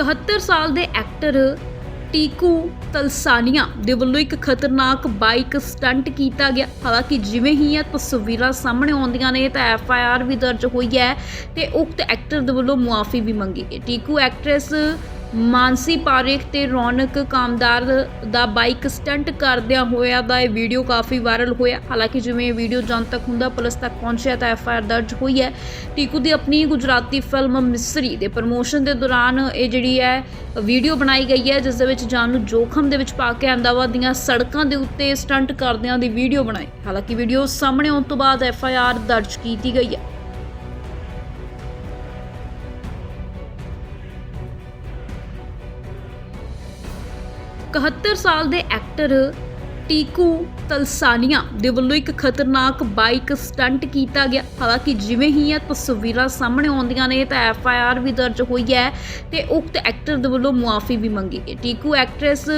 71 ਸਾਲ ਦੇ ਐਕਟਰ ਟੀਕੂ ਤਲਸਾਨੀਆ ਦੇ ਵੱਲੋਂ ਇੱਕ ਖਤਰਨਾਕ ਬਾਈਕ ਸਟੰਟ ਕੀਤਾ ਗਿਆ। ਹਾਲਾਂਕਿ ਜਿਵੇਂ ਹੀ ਇਹ ਤਸਵੀਰਾਂ ਸਾਹਮਣੇ ਆਉਂਦੀਆਂ ਨੇ ਤਾਂ ਐਫ ਆਈ ਆਰ ਵੀ ਦਰਜ ਹੋਈ ਹੈ ਤੇ ਉਕਤ ਐਕਟਰ ਦੇ ਵੱਲੋਂ ਮੁਆਫੀ ਵੀ ਮੰਗੀ ਗਈ। ਟੀਕੂ ਐਕਟਰੈਸ ਮਾਨਸੀ ਪਾਰੇਖ ਤੇ ਰੌਣਕ ਕਾਮਦਾਰ ਦਾ ਬਾਈਕ ਸਟੰਟ ਕਰਦਿਆਂ ਹੋਇਆ ਦਾ ਇਹ ਵੀਡੀਓ ਕਾਫੀ ਵਾਇਰਲ ਹੋਇਆ। ਹਾਲਾਂਕਿ ਜਿਵੇਂ ਇਹ ਵੀਡੀਓ ਜਨ ਤੱਕ ਹੁੰਦਾ, ਪੁਲਿਸ ਤੱਕ ਪਹੁੰਚਿਆ ਤਾਂ ਐਫ ਆਈ ਆਰ ਦਰਜ ਹੋਈ ਹੈ। ਟੀਕੂ ਦੀ ਆਪਣੀ ਗੁਜਰਾਤੀ ਫਿਲਮ ਮਿਸਰੀ ਦੇ ਪ੍ਰਮੋਸ਼ਨ ਦੇ ਦੌਰਾਨ ਇਹ ਜਿਹੜੀ ਹੈ ਵੀਡੀਓ ਬਣਾਈ ਗਈ ਹੈ, ਜਿਸ ਦੇ ਵਿੱਚ ਜਾਨ ਨੂੰ ਜੋਖਮ ਦੇ ਵਿੱਚ ਪਾ ਕੇ ਅਹਿਮਦਾਬਾਦ ਦੀਆਂ ਸੜਕਾਂ ਦੇ ਉੱਤੇ ਸਟੰਟ ਕਰਦਿਆਂ ਦੀ ਵੀਡੀਓ ਬਣਾਈ। ਹਾਲਾਂਕਿ ਵੀਡੀਓ ਸਾਹਮਣੇ ਆਉਣ ਤੋਂ ਬਾਅਦ ਐਫ ਆਈ ਆਰ ਦਰਜ ਕੀਤੀ ਗਈ ਹੈ। ਇਕਹੱਤਰ ਸਾਲ ਦੇ ਐਕਟਰ ਟੀਕੂ ਤਲਸਾਨੀਆ ਦੇ ਵੱਲੋਂ ਇੱਕ ਖਤਰਨਾਕ ਬਾਈਕ ਸਟੰਟ ਕੀਤਾ ਗਿਆ। ਹਾਲਾਂਕਿ ਜਿਵੇਂ ਹੀ ਇਹ ਤਸਵੀਰਾਂ ਸਾਹਮਣੇ ਆਉਂਦੀਆਂ ਨੇ ਤਾਂ ਐਫ ਆਈ ਆਰ ਵੀ ਦਰਜ ਹੋਈ ਹੈ ਤੇ ਉਕਤ ਐਕਟਰ ਦੇ ਵੱਲੋਂ ਮੁਆਫੀ ਵੀ ਮੰਗੀ ਗਈ। ਟੀਕੂ ਐਕਟਰੈਸ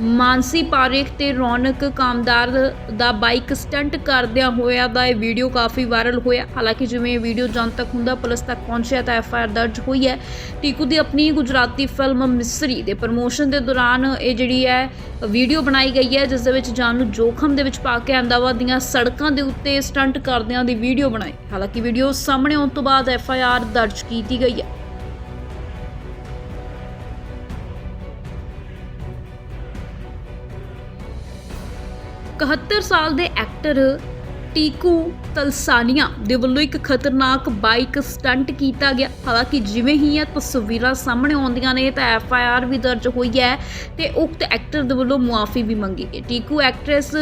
ਮਾਨਸੀ ਪਾਰੇਖ ਤੇ ਰੌਣਕ ਕਾਮਦਾਰ ਦਾ ਬਾਈਕ ਸਟੰਟ ਕਰਦਿਆਂ ਹੋਇਆ ਦਾ ਇਹ ਵੀਡੀਓ ਕਾਫੀ ਵਾਇਰਲ ਹੋਇਆ। ਹਾਲਾਂਕਿ ਜਿਵੇਂ ਇਹ ਵੀਡੀਓ ਜਨ ਤੱਕ ਹੁੰਦਾ, ਪੁਲਿਸ ਤੱਕ ਪਹੁੰਚਿਆ ਤਾਂ ਐਫ ਆਈ ਆਰ ਦਰਜ ਹੋਈ ਹੈ। ਟੀਕੂ ਦੀ ਆਪਣੀ ਗੁਜਰਾਤੀ ਫਿਲਮ ਮਿਸਰੀ ਦੇ ਪ੍ਰਮੋਸ਼ਨ ਦੇ ਦੌਰਾਨ ਇਹ ਜਿਹੜੀ ਹੈ, ਵੀਡੀਓ ਬਣਾਈ ਗਈ ਹੈ, ਜਿਸ ਦੇ ਵਿੱਚ ਜਾਨ ਨੂੰ ਜੋਖਮ ਦੇ ਵਿੱਚ ਪਾ ਕੇ ਅਹਿਮਦਾਬਾਦ ਦੀਆਂ ਸੜਕਾਂ ਦੇ ਉੱਤੇ ਸਟੰਟ ਕਰਦਿਆਂ ਦੀ ਵੀਡੀਓ ਬਣਾਈ। ਹਾਲਾਂਕਿ ਵੀਡੀਓ ਸਾਹਮਣੇ ਆਉਣ ਤੋਂ ਬਾਅਦ ਐਫ ਆਈ ਆਰ ਦਰਜ ਕੀਤੀ ਗਈ ਹੈ। ਇਕਹੱਤਰ ਸਾਲ ਦੇ ਐਕਟਰ ਟੀਕੂ ਤਲਸਾਨੀਆ ਦੇ ਵੱਲੋਂ ਇੱਕ ਖਤਰਨਾਕ ਬਾਈਕ ਸਟੰਟ ਕੀਤਾ ਗਿਆ। ਹਾਲਾਂਕਿ ਜਿਵੇਂ ਹੀ ਇਹ ਤਸਵੀਰਾਂ ਸਾਹਮਣੇ ਆਉਂਦੀਆਂ ਨੇ ਤਾਂ ਐਫ ਆਈ ਆਰ ਵੀ ਦਰਜ ਹੋਈ ਹੈ ਤੇ ਉਕਤ ਐਕਟਰ ਦੇ ਵੱਲੋਂ ਮੁਆਫੀ ਵੀ ਮੰਗੀ ਗਈ। ਟੀਕੂ ਐਕਟਰੈਸ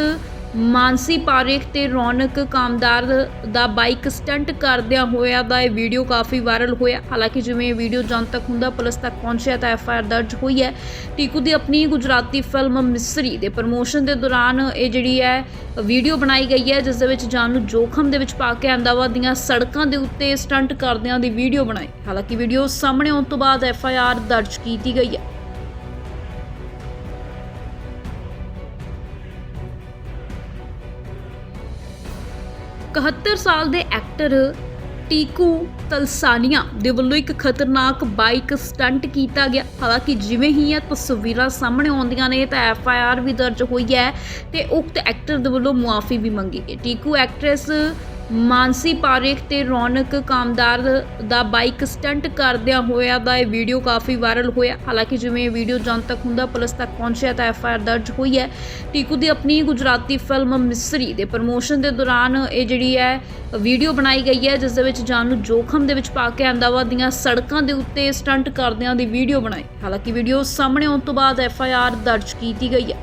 ਮਾਨਸੀ ਪਾਰੇਖ ਤੇ ਰੌਣਕ ਕਾਮਦਾਰ ਦਾ ਬਾਈਕ ਸਟੰਟ ਕਰਦਿਆਂ ਹੋਇਆ ਦਾ ਇਹ ਵੀਡੀਓ ਕਾਫੀ ਵਾਇਰਲ ਹੋਇਆ। ਹਾਲਾਂਕਿ ਜਿਵੇਂ ਇਹ ਵੀਡੀਓ ਜਨ ਤੱਕ ਹੁੰਦਾ, ਪੁਲਿਸ ਤੱਕ ਪਹੁੰਚਿਆ ਤਾਂ ਐਫ ਆਈ ਆਰ ਦਰਜ ਹੋਈ ਹੈ। ਟੀਕੂ ਦੀ ਆਪਣੀ ਗੁਜਰਾਤੀ ਫਿਲਮ ਮਿਸਰੀ ਦੇ ਪ੍ਰਮੋਸ਼ਨ ਦੇ ਦੌਰਾਨ ਇਹ ਜਿਹੜੀ ਹੈ ਵੀਡੀਓ ਬਣਾਈ ਗਈ ਹੈ, ਜਿਸ ਦੇ ਵਿੱਚ ਜਾਨ ਨੂੰ ਜੋਖਮ ਦੇ ਵਿੱਚ ਪਾ ਕੇ ਅਹਿਮਦਾਬਾਦ ਦੀਆਂ ਸੜਕਾਂ ਦੇ ਉੱਤੇ ਸਟੰਟ ਕਰਦਿਆਂ ਦੀ ਵੀਡੀਓ ਬਣਾਈ। ਹਾਲਾਂਕਿ ਵੀਡੀਓ ਸਾਹਮਣੇ ਆਉਣ ਤੋਂ ਬਾਅਦ ਐਫ ਆਈ ਆਰ ਦਰਜ ਕੀਤੀ ਗਈ ਹੈ। ਇਕਹੱਤਰ ਸਾਲ ਦੇ ਐਕਟਰ ਟੀਕੂ ਤਲਸਾਨੀਆ ਦੇ ਵੱਲੋਂ ਇੱਕ ਖਤਰਨਾਕ ਬਾਈਕ ਸਟੰਟ ਕੀਤਾ ਗਿਆ। ਹਾਲਾਂਕਿ ਜਿਵੇਂ ਹੀ ਇਹ ਤਸਵੀਰਾਂ ਸਾਹਮਣੇ ਆਉਂਦੀਆਂ ਨੇ ਤਾਂ ਐਫ ਆਈ ਆਰ ਵੀ ਦਰਜ ਹੋਈ ਹੈ ਤੇ ਉਕਤ ਐਕਟਰ ਦੇ ਵੱਲੋਂ ਮੁਆਫੀ ਵੀ ਮੰਗੀ ਗਈ। ਟੀਕੂ ਐਕਟਰੈਸ ਮਾਨਸੀ ਪਾਰੇਖ ਤੇ ਰੌਣਕ ਕਾਮਦਾਰ ਦਾ ਬਾਈਕ ਸਟੰਟ ਕਰਦਿਆਂ ਹੋਇਆ ਦਾ ਇਹ ਵੀਡੀਓ ਕਾਫੀ ਵਾਇਰਲ ਹੋਇਆ। ਹਾਲਾਂਕਿ ਜਿਵੇਂ ਇਹ ਵੀਡੀਓ ਜਨ ਤੱਕ ਹੁੰਦਾ, ਪੁਲਿਸ ਤੱਕ ਪਹੁੰਚਿਆ ਤਾਂ ਐਫ ਆਈ ਆਰ ਦਰਜ ਹੋਈ ਹੈ। ਟੀਕੂ ਦੀ ਆਪਣੀ ਗੁਜਰਾਤੀ ਫਿਲਮ ਮਿਸਰੀ ਦੇ ਪ੍ਰਮੋਸ਼ਨ ਦੇ ਦੌਰਾਨ ਇਹ ਜਿਹੜੀ ਹੈ, ਵੀਡੀਓ ਬਣਾਈ ਗਈ ਹੈ, ਜਿਸ ਦੇ ਵਿੱਚ ਜਾਨ ਨੂੰ ਜੋਖਮ ਦੇ ਵਿੱਚ ਪਾ ਕੇ ਅਹਿਮਦਾਬਾਦ ਦੀਆਂ ਸੜਕਾਂ ਦੇ ਉੱਤੇ ਸਟੰਟ ਕਰਦਿਆਂ ਦੀ ਵੀਡੀਓ ਬਣਾਈ। ਹਾਲਾਂਕਿ ਵੀਡੀਓ ਸਾਹਮਣੇ ਆਉਣ ਤੋਂ ਬਾਅਦ ਐਫ ਆਈ ਆਰ ਦਰਜ ਕੀਤੀ ਗਈ ਹੈ।